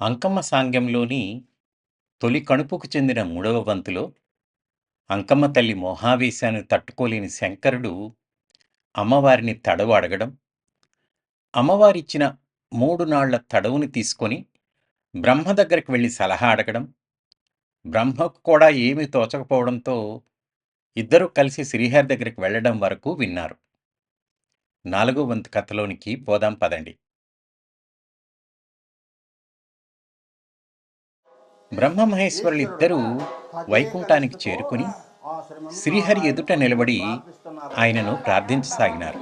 అంకమ్మ సాంగ్యంలోని తొలి కణుపుకు చెందిన మూడవ వంతులో అంకమ్మ తల్లి మోహావేశాన్ని తట్టుకోలేని శంకరుడు అమ్మవారిని తడవు అడగడం అమ్మవారిచ్చిన మూడు నాళ్ళ తడవుని తీసుకొని బ్రహ్మ దగ్గరికి వెళ్ళి సలహా అడగడం బ్రహ్మకు కూడా ఏమీ తోచకపోవడంతో ఇద్దరూ కలిసి శ్రీహరి దగ్గరికి వెళ్ళడం వరకు విన్నారు. నాలుగో వంతు కథలోనికి పోదాం పదండి. బ్రహ్మ మహేశ్వరులు ఇద్దరూ వైకుంఠానికి చేరుకుని శ్రీహరి ఎదుట నిలబడి ఆయనను ప్రార్థించసాగినారు.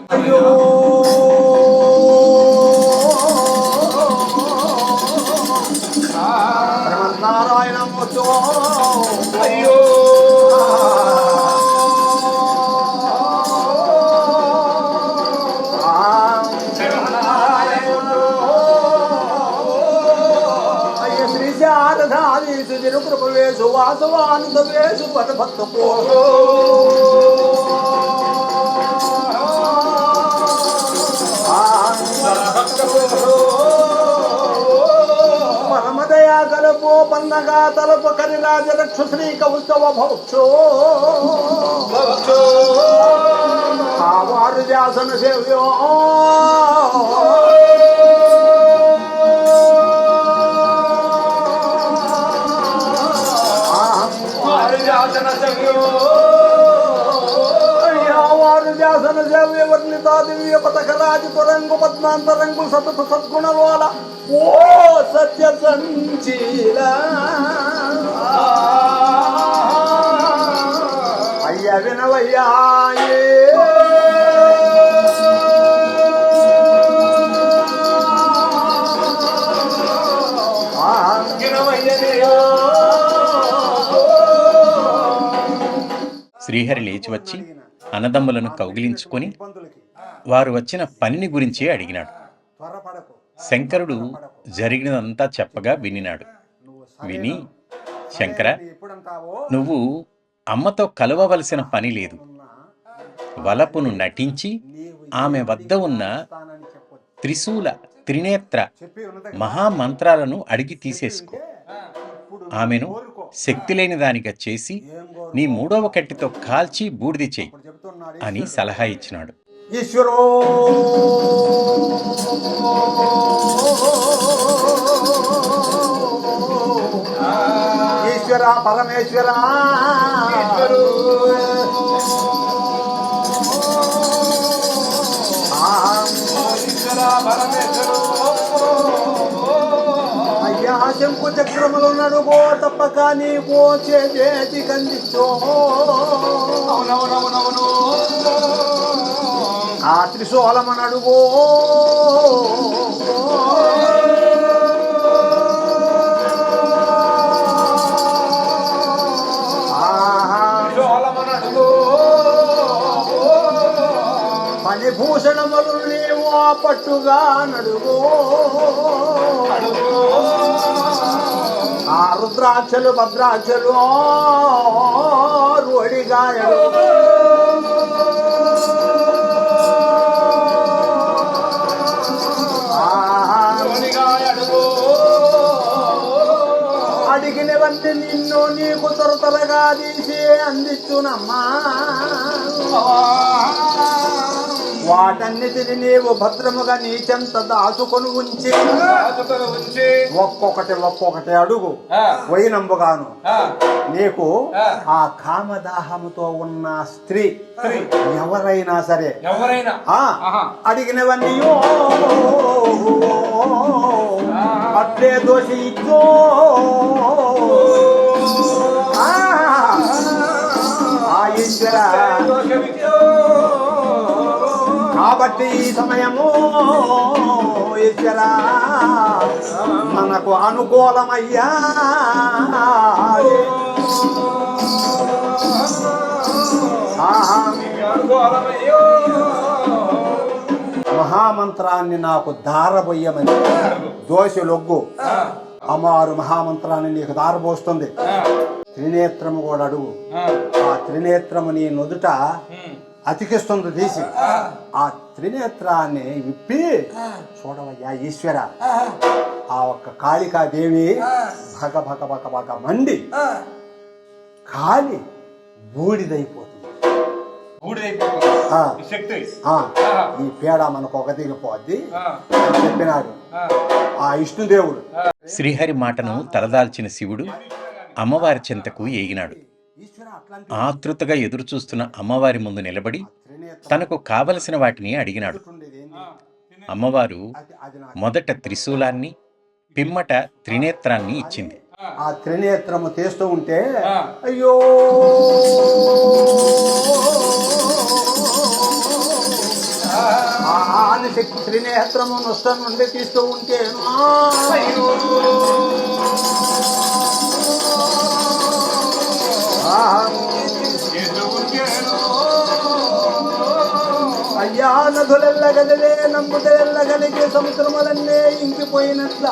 శారదాదీసు తిరుకృపవేశు వాసవానందవేశు పదభక్త పరమదయా గలపో పన్నగా తలప కరిరాజ రక్ష శ్రీ కౌస్తవ భక్షో ఆవారు వ్యాసన సేవ్యో దివ్య పథక పద్మాంతరంగు సతత సద్గుణలోల ఓ సత్య సంచీల. అయ్య వినవయ్యా శ్రీహరి లేచి వచ్చి అన్నదమ్ములను కౌగిలించుకొని వారు వచ్చిన పనిని గురించే అడిగినాడు. శంకరుడు జరిగినదంతా చెప్పగా వినినాడు. విని శంకర నువ్వు అమ్మతో కలవవలసిన పని లేదు. వలపును నటించి ఆమె వద్ద ఉన్న త్రిశూల త్రినేత్ర మహామంత్రాలను అడిగి తీసేసుకో. ఆమెను శక్తి లేని దానిగా చేసి నీ మూడవ కట్టితో కాల్చి బూడిది చెబుతున్నాడు అని సలహా ఇచ్చినాడు. ఈశ్వరో. ఈశ్వర పరమేశ్వర. అయ్యా శంకు చక్రములు నడుగో తప్పక నీకో చేతి కందించో ఆ త్రిశూలమనడుగో మణిభూషణములు నీవు ఆ పట్టుగా నడుగో. ఆ రుద్రాక్షలు భద్రాక్షలు రోడిగాయలు నిన్ను నీకు త్వరతరగా తీసి అందించునమ్మా. వాటన్నిటిని నీవు భద్రముగా నీ చెంత దాచుకొని ఉంచి ఒక్కొక్కటి ఒక్కొక్కటి అడుగు వైనంబుగాను నీకు ఆ. కామదాహముతో ఉన్న స్త్రీ ఎవరైనా సరే ఎవరైనా. అడిగినవన్నీ అట్లే దోషి ఇచ్చో ఈశ్వర కాబట్టి ఈ సమయము ఈశ్వర మనకు అనుకూలమయ్యా. మహామంత్రాన్ని నాకు దారబోయ్యమని దోషలొగ్గు అమారు మహామంత్రాన్ని నీకు దారబోస్తుంది. త్రినేత్రము కూడా అడుగు. ఆ. త్రినేత్రము నీ నుదుట అతికిస్తుంది తీసి. ఆ. త్రినేత్రాన్ని విప్పి చూడవయ్యా ఈశ్వర. ఆ. ఒక్క కాళికాదేవి భగ భగ భగ భగ మండి కాలి బూడిదైపోతుంది. ఈ పేడ మనకు ఒక దిగిపోద్ది అని చెప్పినాడు. ఆ. విష్ణుదేవుడు. శ్రీహరి మాటను తలదాల్చిన శివుడు అమ్మవారి చెంతకు ఏగినాడు. ఆతృతగా ఎదురుచూస్తున్న అమ్మవారి ముందు నిలబడి తనకు కావలసిన వాటిని అడిగినాడు. అమ్మవారు మొదట త్రిశూలాన్ని పిమ్మట త్రినేత్రాన్ని ఇచ్చింది. ఆ త్రినేత్రము తీస్తూ ఉంటే అయ్యో! త్రినేత్రము నష్ట నుండి తీస్తూ ఉంటే అయ్యా నదులెల్లగలిగే నమ్ముదెల్లగలిగే సముద్రములన్నే ఇంకిపోయినట్ల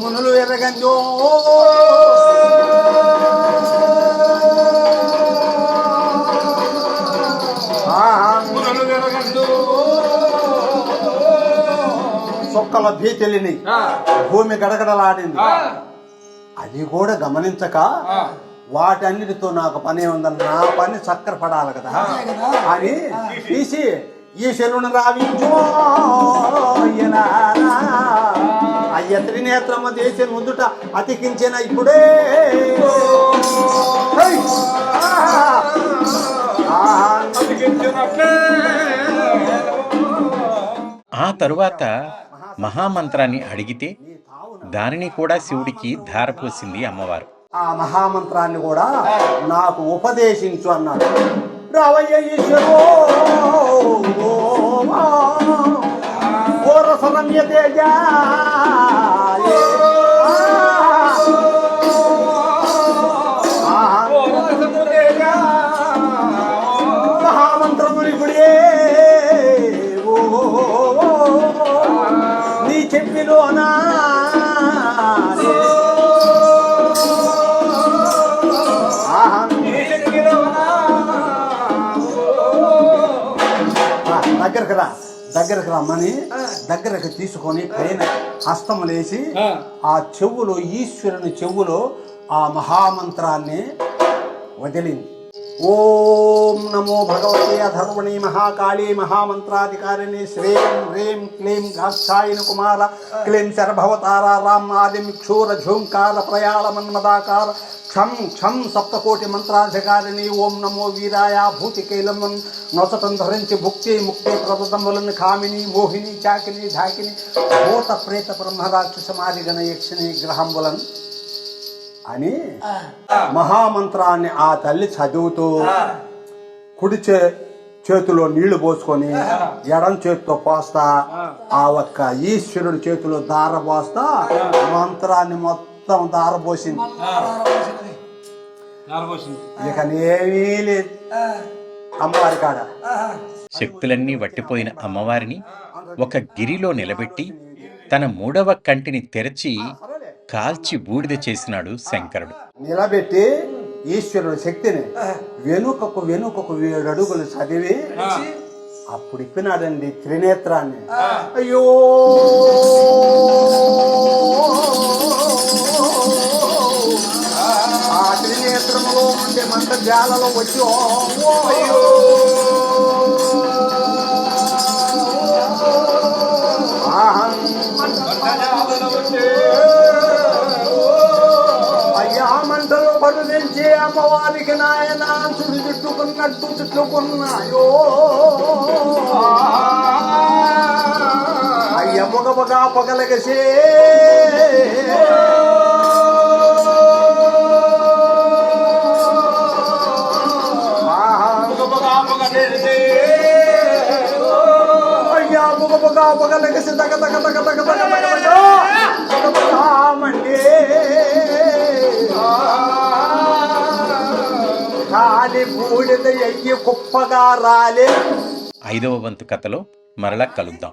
మునులు ఎరగంజో సొక్కల భీతిలిని భూమి గడగడలాడింది. అది కూడా గమనించక వాటన్నిటితో నాకు పని ఉందని నా పని చక్కర పడాలి కదా. అని తీసి ఈ శరుని రావించు. అయ్య త్రినేత్రమ దేశ ముందుట అతికించిన ఇప్పుడే! ఆ తరువాత మహామంత్రాన్ని అడిగితే దానిని కూడా శివుడికి ధారపోసింది అమ్మవారు. ఆ మహామంత్రాన్ని కూడా నాకు ఉపదేశించు అన్నాడు. రావయ్య ఈశ్వరో రమ్య తేజ దగ్గరకు రా దగ్గరకు రమ్మని దగ్గరకు తీసుకొని పైన హస్తములేసి ఆ చెవులో ఈశ్వరుని చెవులో ఆ మహామంత్రాన్ని వదిలింది. ओम नमो भगवते अथर्वणी महाकाली महामंत्राधिकारिणी श्री ह्रीं क्लीं घाक्षायन कुमार, क्लीं सर्भवतारा राम आदिम क्षूर झूंकार प्रयाल मन्मदाकार क्षम क्षम सप्तकोटि मंत्राधिकारिणी ओम नमो वीराया भूतिकैलम नौसतंधरंच भुक्ति मुक्ति प्रदतमलन खामिनी, मोहिनी, चाकिनी ढाकिनी भूत प्रेत ब्रह्मराक्षस मारिगण यक्षिणी ग्रहम्बुलन అని మహామంత్రాన్ని ఆ తల్లి చదువుతూ కుడి చే చేతిలో నీళ్ళు పోసుకొని ఎడం చేతితో పోస్తా ఆ. ఒక్క ఈశ్వరుడి చేతిలో దార పోస్తా మంత్రాన్ని మొత్తం దారపోసింది ఇక ఏమీ లేదు. అమ్మవారి కాడ. శక్తులన్నీ వట్టిపోయిన అమ్మవారిని ఒక గిరిలో నిలబెట్టి తన మూడవ కంటిని తెరచి కాల్చి బూడిద చేసినాడు శంకరుడు. నిలబెట్టి ఈశ్వరుడి శక్తిని వెనుకకు వెనుకకు ఏడు అడుగులు చదివి అప్పుడు ఇప్పినాడండి త్రినేత్రాన్ని. అయ్యో! ఆ త్రినేత్రములో ఉండే మంట జాలలో వచ్చి అయ్యో చుట్టుకున్నట్టు చుట్టుకున్నాయో అయ్య పొగ పొగలగసే అయ్యా పొగ పొగ పొగలగసి తగ తగ తగ తగ తగ ఐదవ వంతు కథలో మరలా కలుద్దాం